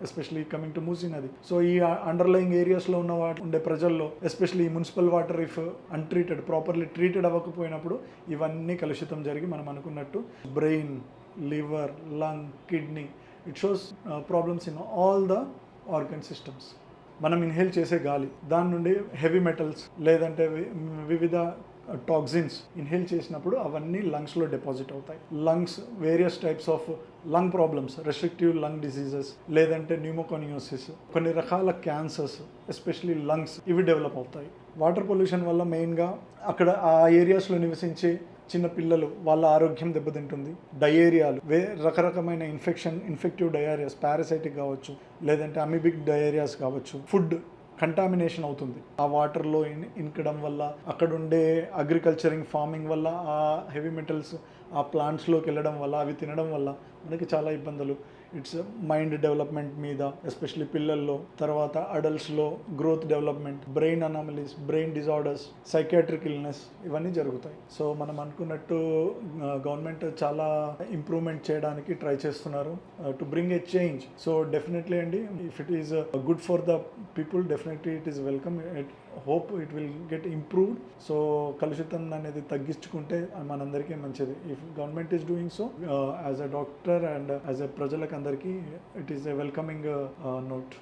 Especially coming to Musi నది so ఈ underlying ఏరియాస్లో ఉన్న వాటి ఉండే ప్రజల్లో especially municipal water if untreated properly treated అవ్వకపోయినప్పుడు ఇవన్నీ కలుషితం జరిగి మనం అనుకున్నట్టు brain liver lung kidney it shows problems in all the organ systems మనం ఇన్హేల్ చేసే గాలి దాని నుండి హెవీ మెటల్స్ లేదంటే వి- వివిధ టాక్సిన్స్ ఇన్హేల్ చేసినప్పుడు అవన్నీ లంగ్స్లో డిపాజిట్ అవుతాయి. Lungs various types of lung problems restrictive lung diseases లేదంటే న్యూమోకోనియోసిస్ కొన్ని రకాల క్యాన్సర్స్ ఎస్పెషలీ లంగ్స్ ఇవి డెవలప్ అవుతాయి. వాటర్ పొల్యూషన్ వల్ల మెయిన్గా అక్కడ ఆ ఏరియాస్లో నివసించే చిన్న పిల్లలు వాళ్ళ ఆరోగ్యం దెబ్బతింటుంది. డయేరియాలు వే రకరకమైన ఇన్ఫెక్షన్ ఇన్ఫెక్టివ్ డయేరియాస్ పారాసైటిక్ కావచ్చు లేదంటే అమిబిక్ డయేరియాస్ కావచ్చు ఫుడ్ కంటామినేషన్ అవుతుంది. ఆ వాటర్లో ఇన్ ఇన్కడం వల్ల అక్కడ ఉండే అగ్రికల్చరింగ్ ఫార్మింగ్ వల్ల ఆ హెవీ మెటల్స్ ఆ ప్లాంట్స్లోకి వెళ్ళడం వల్ల అవి తినడం వల్ల మనకి చాలా ఇబ్బందులు. ఇట్స్ మైండ్ డెవలప్మెంట్ మీద ఎస్పెషలీ పిల్లల్లో తర్వాత అడల్ట్స్లో growth development brain anomalies brain disorders psychiatric illness ఇవన్నీ జరుగుతాయి. సో మనం అనుకున్నట్టు గవర్నమెంట్ చాలా ఇంప్రూవ్మెంట్ చేయడానికి ట్రై చేస్తున్నారు to bring a change so definitely అండి if it is good for the people definite definitely it is welcome hope it will get improved so కలుషితం అనేది తగ్గించుకుంటే మనందరికీ మంచిది. If government is doing so as a doctor and as a ప్రజలకు అందరికీ it is a welcoming note